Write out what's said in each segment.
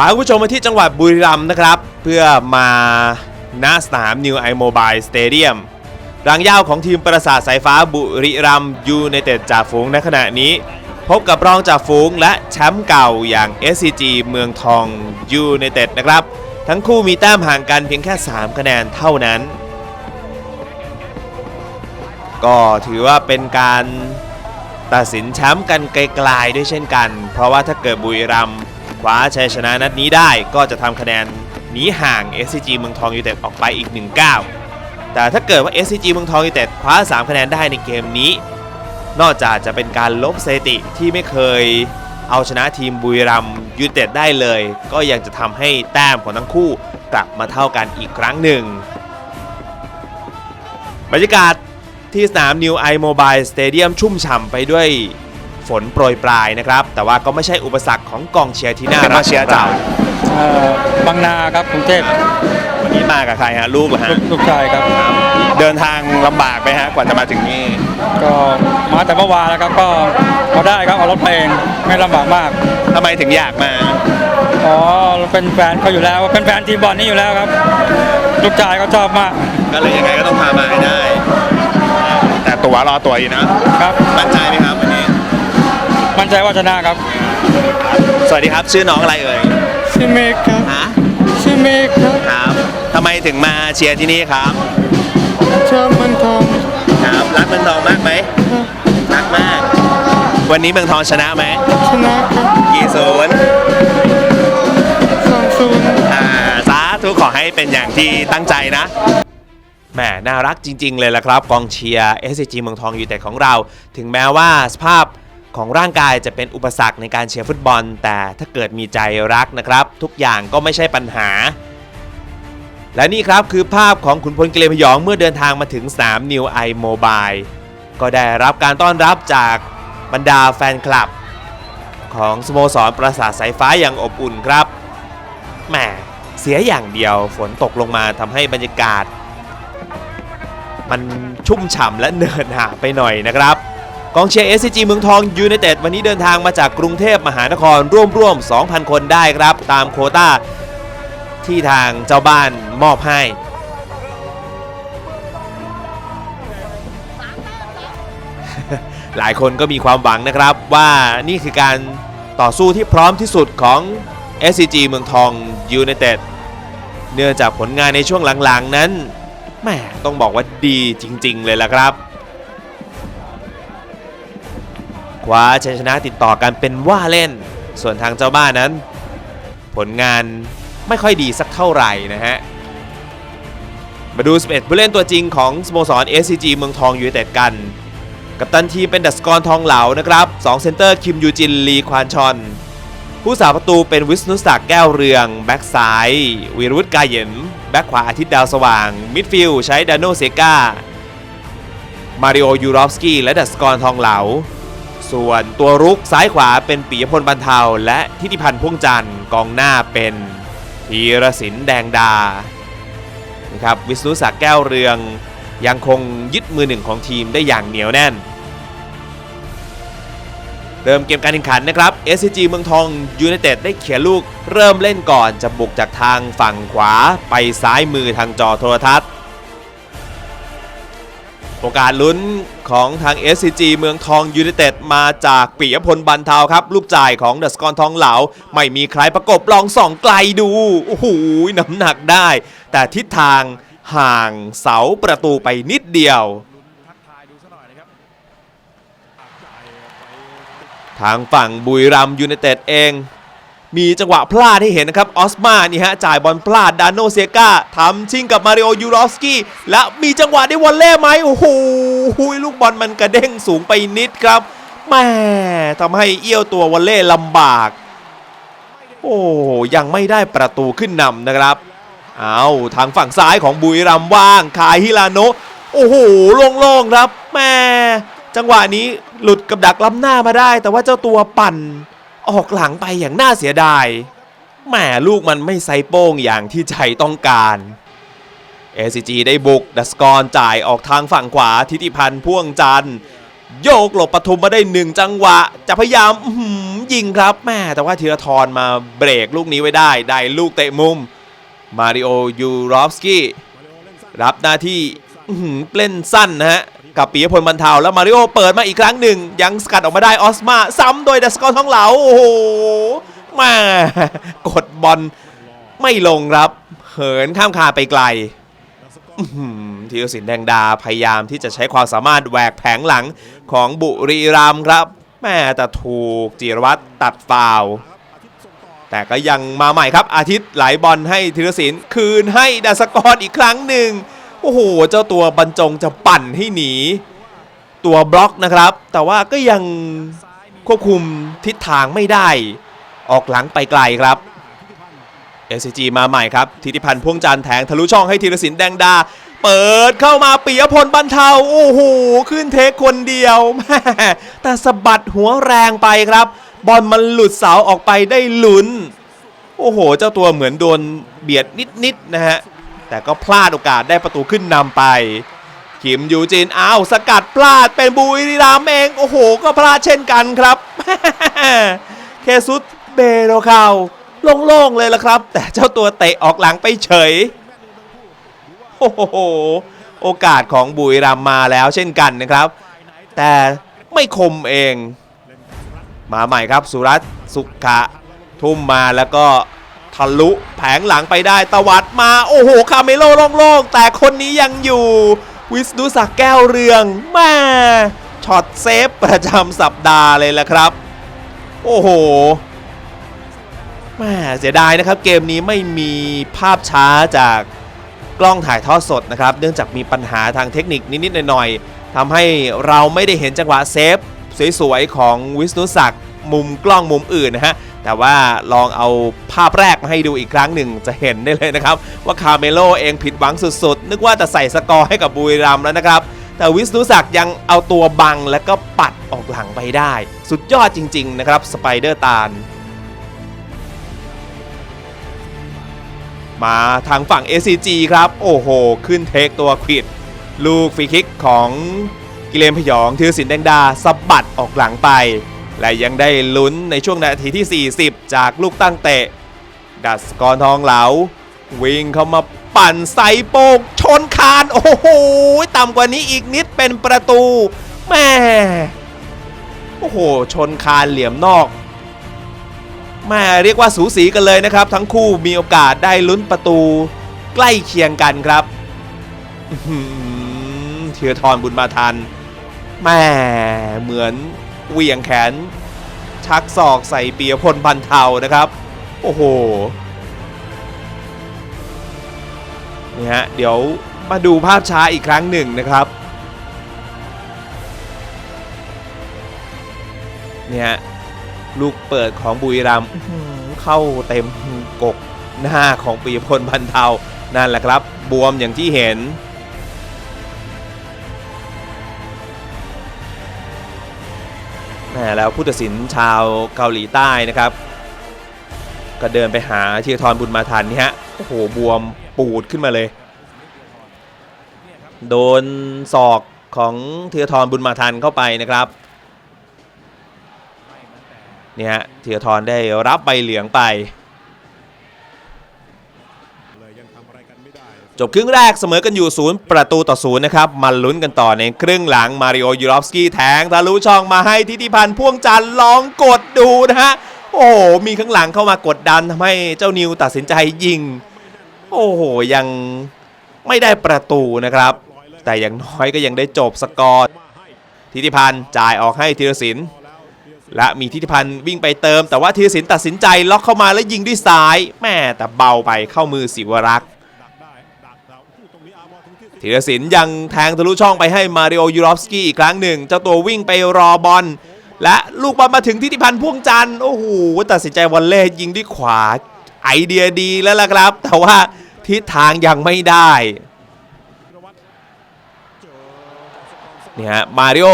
พาคุณผู้ชมมาที่จังหวัดบุรีรัมย์นะครับ เพื่อมาณสนาม New i Mobile Stadium รังยาวของทีมประสาทสายฟ้าบุรีรัมย์ยูไนเต็ดจ่าฝูงในขณะนี้ พบกับรองจ่าฝูงและแชมป์เก่าอย่าง SCG เมืองทองยูไนเต็ดนะครับ ทั้งคู่มีแต้มห่างกันเพียงแค่ 3 คะแนนเท่านั้น ก็ถือว่าเป็นการตัดสินแชมป์กันไกลๆด้วยเช่นกัน เพราะว่าถ้าเกิดบุรีรัมย์ คว้าชัยชนะนัดนี้ได้ก็จะทำคะแนนหนีห่าง SCG เมืองทองยูเต็ดออกไปอีก1ก้าแต่ถ้าเกิดว่า SCG เมืองทองยูเต็ดคว้า 3 คะแนนได้ในเกมนี้ นอกจากจะเป็นการลบสถิติที่ไม่เคยเอาชนะทีมบุรีรัมยูเต็ดได้เลย ก็ยังจะทำให้แต้มของทั้งคู่กลับมาเท่ากันอีกครั้งหนึ่ง บรรยากาศที่สนาม New i Mobile Stadium ชุ่มฉ่ำไปด้วย ฝนโปรยปลายนะครับ แต่ว่าก็ไม่ใช่อุปสรรคของกองเชียร์ที่น่ารักมาเชียร์ของเราเอ่อบางนาครับกรุงเทพวันนี้มากับใครฮะลูกเหรอฮะลูกลูกชายครับ เดินทางลำบากไหมฮะกว่าจะมาถึงนี่ก็มาแต่เมื่อวานแล้วครับก็พอได้ครับเอารถมาเองไม่ลำบากมากทำไมถึงอยากมาอ๋อเป็นแฟนเขาอยู่แล้วเป็นแฟนทีมบอลนี่อยู่แล้วครับลูกชายเขาชอบมากก็เลยยังไงก็ต้องพามาให้ได้ แต่ตั๋วรอตั๋วอยู่นะครับมั่นใจไหมครับวันนี้ มั่นใจว่าชนะครับสวัสดีครับ ชื่อน้องอะไรเอ่ยชื่อเมฆครับฮะชื่อเมฆครับครับทำไมถึงมาเชียร์ที่นี่ครับชอบมันทองครับรักเมืองทองมากไหมรักมาก วันนี้เมืองทองชนะไหมชนะครับกี่ศูนย์สองศูนย์อ่าสาธุขอให้เป็นอย่างที่ตั้งใจนะแหมน่ารักจริง ๆ เลยละครับ กองเชียร์ SCG เมืองทองยูไนเต็ดของเรา ถึงแม้ว่าสภาพ ของร่างกายจะเป็นอุปสรรคในการเชียร์ฟุตบอล แต่ถ้าเกิดมีใจรักนะครับ ทุกอย่างก็ไม่ใช่ปัญหา และนี่ครับคือภาพของขุนพลเกรมพยองเมื่อเดินทางมาถึงสนาม New i Mobile ก็ได้รับการต้อนรับจากบรรดาแฟนคลับ ของสโมสรประสาทสายฟ้าอย่างอบอุ่นครับแหมเสียอย่างเดียวฝนตกลงมาทำให้บรรยากาศ มันชุ่มฉ่ำและเนินหาไปหน่อยนะครับ กองเชียร์ SCG เมืองทองยูไนเต็ดวันนี้เดินทางมาจากกรุงเทพมหานครร่วมๆ 2,000 คนได้ครับ ตามโควต้าที่ทางเจ้าบ้านมอบให้หลายคนก็มีความหวังนะครับว่านี่คือการต่อสู้ที่พร้อมที่สุดของ SCG เมืองทองยูไนเต็ดเนื่องจากผลงานในช่วงหลังๆนั้นแหมต้องบอกว่าดีจริง ๆ เลยล่ะครับ คว้าชัยชนะติดต่อกันเป็นว่าเล่น ส่วนทางเจ้าบ้านนั้น ผลงานไม่ค่อยดีสักเท่าไหร่นะฮะ มาดู 11 ผู้เล่นตัวจริงของสโมสร SCG เมืองทองยูไนเต็ดกัน กัปตันทีมเป็นดัสกรทองเหลานะครับ2เซนเตอร์คิมยูจินลีควานชอน ผู้สาประตูเป็นวิษณุศักดิ์แก้วเรือง แบ็กซ้าย วีรวุฒิกายเหยมแบ็กขวาอาทิตย์ดาวสว่าง มิดฟิลด์ใช้ดานโนเซกามาริโอยูรอฟสกี้และดัสกรทองเหลา ส่วนตัวรุกซ้ายขวาเป็นปิยพลบรรเทา และทิติพันธ์พ่วงจันทร์กองหน้าเป็นธีรศิลปแดงดานะครับวิษณุศักดิ์แก้วเรืองยังคงยึดมือหนึ่งของทีมได้อย่างเหนียวแน่น เริ่มเกมการแข่งขันนะครับ SCG เมืองทองยูไนเต็ดได้เขียนลูกเริ่มเล่นก่อนจะบุกจากทางฝั่งขวาไปซ้ายมือทางจอโทรทัศน์ โอกาสลุ้นของทาง SCG เมืองทองยูไนเต็ดมาจากปิยพลบันเทาครับ ลูกจ่ายของเดอะสกอรทองเหลา ไม่มีใครประกบลองส่องไกลดู โอ้โหน้ำหนักได้ แต่ทิศทางห่างเสาประตูไปนิดเดียว ทางฝั่งบุรีรัมย์ยูไนเต็ดเอง มีจังหวะพลาดให้เห็นนะครับออสมานี่ฮะจ่ายบอลพลาดดานโนเซกาทำชิงกับมาริโอยูรอฟสกี้และมีจังหวะได้วอลเล่ไหมโอ้โหลูกบอลมันกระเด้งสูงไปนิดครับแม่ทำให้เอี้ยวตัววอลเล่ลำบาก โอ้ยังไม่ได้ประตูขึ้นนำนะครับเอาทางฝั่งซ้ายของบุรีรัมว่างคายฮิลาโนโอ้โหโล่งๆครับแม่จังหวะนี้หลุดกับดักล้ำหน้ามาได้ แต่ว่าเจ้าตัวปั่น ออกหลังไปอย่างน่าเสียดายแหมลูกมันไม่ไซโป้งอย่างที่ใจต้องการ SCG ได้บุก ดัสกรจ่ายออกทางฝั่งขวาทิติพันธ์พ่วงจันโยกหลบปทุมมาได้หนึ่งจังหวะ จะพยายามยิงครับแม่แต่ว่าธีรทรมาเบรกลูกนี้ไว้ได้ ได้ลูกเตะมุม มาริโอยูรอฟสกี้รับหน้าที่อื้อหือเล่นสั้นนะฮะ กับปียพลบรรเทาแล้วมาริโอเปิดมาอีกครั้งหนึ่ง ยังสกัดออกมาได้ออสมา ซ้ำโดยดัสกอร์ท้องเหลา โอ้โหมากดบอลไม่ลงครับ เหินข้ามคาไปไกลอื้อหือธีรศิลป์แดงดาพยายามที่จะใช้ความสามารถแหวกแผงหลังของบุรีรัมย์ครับแม่แต่ถูกจิรวัตรตัดฟาวแต่ก็ยังมาใหม่ครับอาทิตย์ไหลบอลให้ธีรศิลป์คืนให้ดัสกรอีกครั้งหนึ่ง โอ้โห เจ้าตัวบรรจงจะปั่นให้หนี ตัวบล็อกนะครับ แต่ว่าก็ยังควบคุมทิศทางไม่ได้ ออกหลังไปไกลครับ SCG มาใหม่ครับทิติพันธ์พ่วงจันทร์แทงทะลุช่องให้ธีรศิลป์แดงดา เปิดเข้ามาปิยพลบรรเทาโอ้โหขึ้นเทคคนเดียวแม่แต่สะบัดหัวแรงไปครับ บอลมันหลุดเสาออกไปได้ลุ้น โอ้โห เจ้าตัวเหมือนโดนเบียดนิดๆนะฮะ แต่ก็พลาดโอกาสได้ประตูขึ้นนำไป คิมยูจินอ้าวสกัดพลาดเป็นบุรีรัมเอง โอ้โห ก็พลาดเช่นกันครับ เคซุสเบโรคาวโล่งๆเลยละครับ แต่เจ้าตัวเตะออกหลังไปเฉย โอ้โห โอกาสของบุรีรัมมาแล้วเช่นกันนะครับ แต่ไม่คมเอง มาใหม่ครับสุรัตสุขะทุ่มมาแล้วก็ ทะลุแผงหลังไปได้ตวัดมาโอ้โหคาเมโลโล่งๆแต่คนนี้ยังอยู่ วิสนุศักแก้วเรืองแม่ช็อตเซฟประจำสัปดาห์เลยละครับ โอ้โหแม่เสียดายนะครับเกมนี้ไม่มีภาพช้าจากกล้องถ่ายทอดสดนะครับ เนื่องจากมีปัญหาทางเทคนิคนิดๆหน่อยๆทำให้เราไม่ได้เห็นจังหวะเซฟสวยๆของวิสนุศักดิ์มุมกล้องมุมอื่นนะฮะ แต่ว่าลองเอาภาพแรกมาให้ดูอีกครั้งหนึ่งจะเห็นได้เลยนะครับ ว่าคาเมโลเองผิดหวังสุดๆ นึกว่าจะใส่สกอร์ให้กับบุรีรัมแล้วนะครับ แต่วิสนุศักดิ์ยังเอาตัวบังแล้วก็ปัดออกหลังไปได้ สุดยอดจริง ๆ นะครับสไปเดอร์ตาลมาทางฝั่ง ACG ครับ โอ้โห ขึ้นเทคตัวควิด ลูกฟรีคิกของกิเลนพยองธีรศิลป์แดงดาสะบัดออกหลังไป และยังได้ลุ้นในช่วงนาทีที่ 40 จากลูกตั้งเตะ ดัสกรทองเหลา วิ่งเข้ามาปั่นใส่โปกชนคาน โอ้โห ต่ำกว่านี้อีกนิดเป็นประตูแม่โอ้โห ชนคานเหลี่ยมนอกแม่เรียกว่าสูสีกันเลยนะครับ ทั้งคู่มีโอกาสได้ลุ้นประตู ใกล้เคียงกันครับอื้อหือเทียทรบุญมาทันแม่เหมือน เหวี่ยงแขน ชักศอกใส่เปียพลพันเทานะครับ โอ้โหนี่ฮะเดี๋ยวมาดูภาพช้าอีกครั้งหนึ่งนะครับเนี่ยฮะลูกเปิดของบุรีรัมเข้าเต็มกกหน้าของปีพลพันเทานั่นแหละครับ บวมอย่างที่เห็น แหมแล้วผู้ตัดสินชาวเกาหลีใต้นะครับ ก็เดินไปหาเทียทรบุญมาทันนี่ฮะโอ้โหบวมปูดขึ้นมาเลย โดนศอกของเทียทรบุญมาทันเข้าไปนะครับเนี่ยฮะเทียทรได้รับใบเหลืองไป จบครึ่งแรกเสมอกันอยู่ศูนย์ประตูต่อศูนย์นะครับมาลุ้นกันต่อในครึ่งหลังมาริโอยูรอฟสกี้แทงทะลุช่องมาให้ทิติพันธ์พ่วงจันทร์ลองกดดูนะฮะโอ้โหมีข้างหลังเข้ามากดดันทำให้เจ้านิวตัดสินใจยิง โอ้โหยังไม่ได้ประตูนะครับ แต่อย่างน้อยก็ยังได้จบสกอร์ทิติพันธ์จ่ายออกให้ธีรศิลป์และมีทิติพันธ์วิ่งไปเติม แต่ว่าธีรศิลป์ตัดสินใจล็อกเข้ามาแล้วยิงด้วยซ้ายแม่แต่เบาไปเข้ามือศิวรักษ์ ธีรศิลป์ยังแทงทะลุช่องไปให้มาริโอยูรอฟสกี้อีกครั้งหนึ่ง เจ้าตัววิ่งไปรอบอล และลูกบอลมาถึงทิติพันธ์พ่วงจันทร์โอ้โหตัดสินใจวอลเล่ยิงด้วยขวา ไอเดียดีแล้วล่ะครับ แต่ว่าทิศทางยังไม่ได้นี่ฮะมาริโอ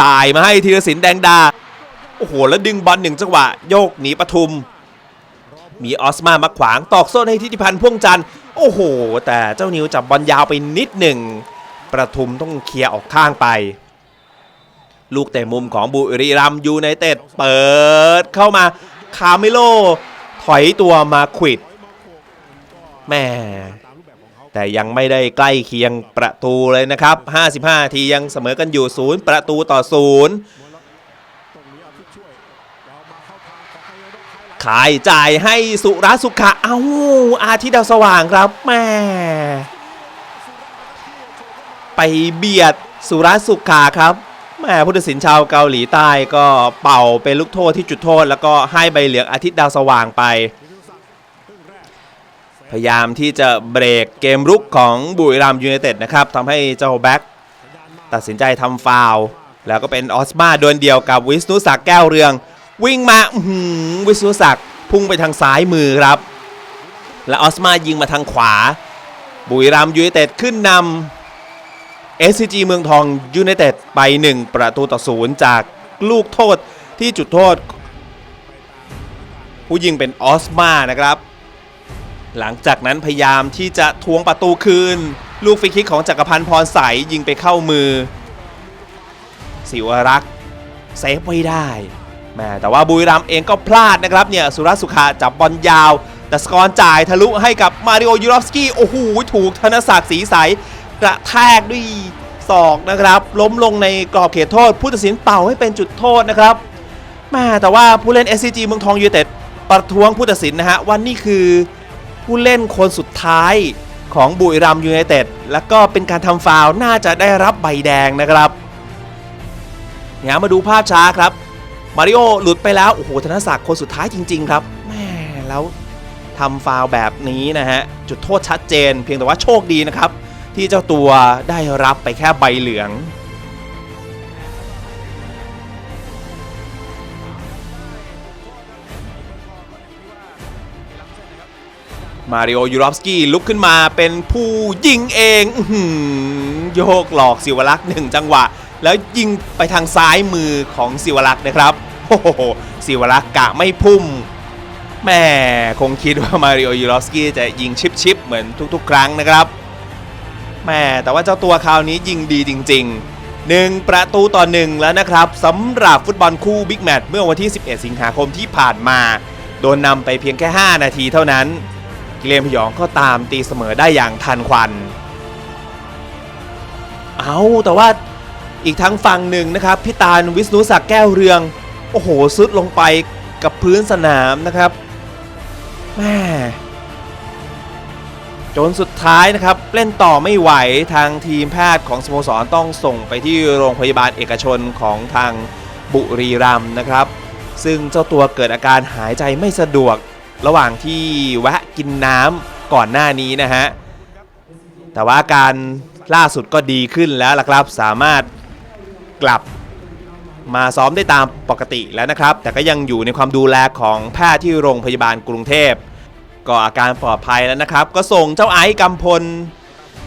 จ่ายมาให้ธีรศิลป์แดงดา โอ้โห แล้วดึงบอลหนึ่งจังหวะ โยกหนีปทุม มีออสมามาขวางตอกโซ่ให้ทิติพันธ์พ่วงจันทร์ โอ้โห แต่เจ้านิวจับบอลยาวไปนิดหนึ่ง ประทุมต้องเคลียร์ออกข้างไป ลูกเตะมุมของบุรีรัมยูไนเต็ดเปิดเข้ามาคาเมโล ถอยตัวมาขวิดแม่แต่ยังไม่ได้ใกล้เคียงประตูเลยนะครับ 55 ทียังเสมอกันอยู่ 0 ประตูต่อ 0 ขายจ่ายให้สุรสุขะเอ้าอาทิตย์ดาวสว่างครับแม่ไปเบียดสุรสุขะครับแม่ผู้ตัดสินชาวเกาหลีใต้ก็เป่าเป็นลูกโทษที่จุดโทษ แล้วก็ให้ใบเหลืองอาทิตย์ดาวสว่างไป พยายามที่จะเบรกเกมรุกของบุรีรัมยูไนเต็ดนะครับทำให้เจ้าแบ็คตัดสินใจทำฟาวแล้วก็เป็นออสมาดวลเดียวกับวิสนุศักด์แก้วเรือง วิ่งมาอื้อหือวิสนุศักดิ์พุ่งไปทางซ้ายมือครับ และออสมายิงมาทางขวา บุรีรัมยูไนเต็ดขึ้นนำ SCG เมืองทองยูไนเต็ดไป 1 ประตูต่อศูนย์จากลูกโทษที่จุดโทษ ผู้ยิงเป็นออสมานะครับ หลังจากนั้นพยายามที่จะทวงประตูคืน ลูกฟรีคิกของจักรพันธ์พรใสยิงไปเข้ามือ สิวรักษ์เซฟไว้ได้ แม่แต่ว่าบุรีรัมเองก็พลาดนะครับเนี่ยสุรสุขาจับบอลยาว แต่สกอร์จ่ายทะลุให้กับมาริโอยูรอฟสกี้โอ้โหถูกธนศักดิ์ศรีใสกระแทกด้วยศอกนะครับ ล้มลงในกรอบเขตโทษ ผู้ตัดสินเป่าให้เป็นจุดโทษนะครับแม่แต่ว่าผู้เล่น SCG เมืองทองยูไนเต็ดประท้วงผู้ตัดสินนะฮะว่านี่คือผู้เล่นคนสุดท้ายของบุรีรัมยูไนเต็ดแล้วก็เป็นการทำฟาวน่าจะได้รับใบแดงนะครับเนี่ยมาดูภาพช้าครับ มาริโอหลุดไปแล้ว โอ้โห ธนศักดิ์คนสุดท้ายจริง ๆ ครับแม่แล้วทำฟาวแบบนี้นะฮะ จุดโทษชัดเจน เพียงแต่ว่าโชคดีนะครับ ที่เจ้าตัวได้รับไปแค่ใบเหลือง มาริโอยูรอฟสกี้ลุกขึ้นมาเป็นผู้ยิงเองโยกหลอกสิวลักษ์หนึ่งจังหวะ แล้วยิงไปทางซ้ายมือของสิวลักษ์นะครับโอ้โหสิวลักษ์กะไม่พุ่มแม่คงคิดว่ามาริโอยูรอสกี้จะยิงชิปๆเหมือนทุกๆ ครั้งนะครับแม่แต่ว่าเจ้าตัวคราวนี้ยิงดีจริงๆหนึ่งประตูต่อหนึ่งแล้วนะครับสำหรับฟุตบอลคู่บิ๊กแมตช์เมื่อวันที่ 11 สิงหาคมที่ผ่านมา โดนนำไปเพียงแค่ 5 นาทีเท่านั้น กิเลนพยองก็ตามตีเสมอได้อย่างทันควัน เอาแต่ว่า อีกทั้งฝั่งหนึ่งนะครับพิตาลวิษณุศักดิ์แก้วเรือง โอ้โหซุดลงไปกับพื้นสนามนะครับแม่จนสุดท้ายนะครับเล่นต่อไม่ไหวทางทีมแพทย์ของสโมสรต้องส่งไปที่โรงพยาบาลเอกชนของทางบุรีรัมย์นะครับ ซึ่งเจ้าตัวเกิดอาการหายใจไม่สะดวก ระหว่างที่แวะกินน้ำก่อนหน้านี้นะฮะแต่ว่าอาการล่าสุดก็ดีขึ้นแล้วล่ะครับ สามารถ กลับมาซ้อมได้ตามปกติแล้วนะครับ แต่ก็ยังอยู่ในความดูแลของแพทย์ที่โรงพยาบาลกรุงเทพ ก็อาการปลอดภัยแล้วนะครับ ก็ส่งเจ้าไอซ์กำพล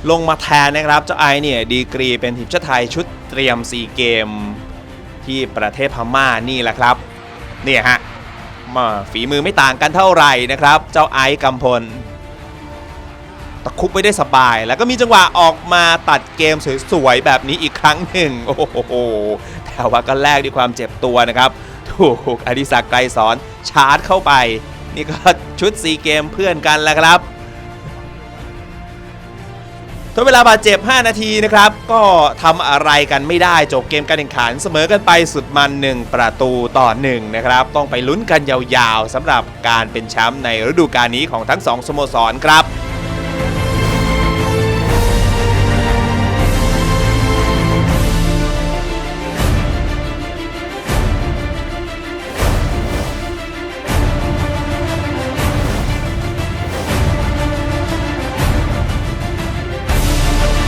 ลงมาแทนนะครับ เจ้าไอซ์เนี่ยดีกรีเป็นทีมชาติไทยชุดเตรียมซีเกม ที่ประเทศพม่านี่แหละครับ เนี่ยฮะมาฝีมือไม่ต่างกันเท่าไหร่นะครับ เจ้าไอซ์กำพล ตะคุบไว้ได้สบาย แล้วก็มีจังหวะออกมาตัดเกมสวยๆแบบนี้อีกครั้งหนึ่งโอ้โหแต่ว่าก็แลกด้วยความเจ็บตัวนะครับ ถูกอดิศักดิ์ไกรสอนชาร์จเข้าไป นี่ก็ชุดซีเกมเพื่อนกันแล้วครับทดเวลาบาดเจ็บ 5 นาทีนะครับ ก็ทำอะไรกันไม่ได้จบเกมการแข่งขันเสมอกันไปสุดมัน 1 ประตูต่อ 1 นะครับ ต้องไปลุ้นกันยาวๆสำหรับการเป็นแชมป์ในฤดูกาลนี้ของทั้ง 2 สโมสรครับ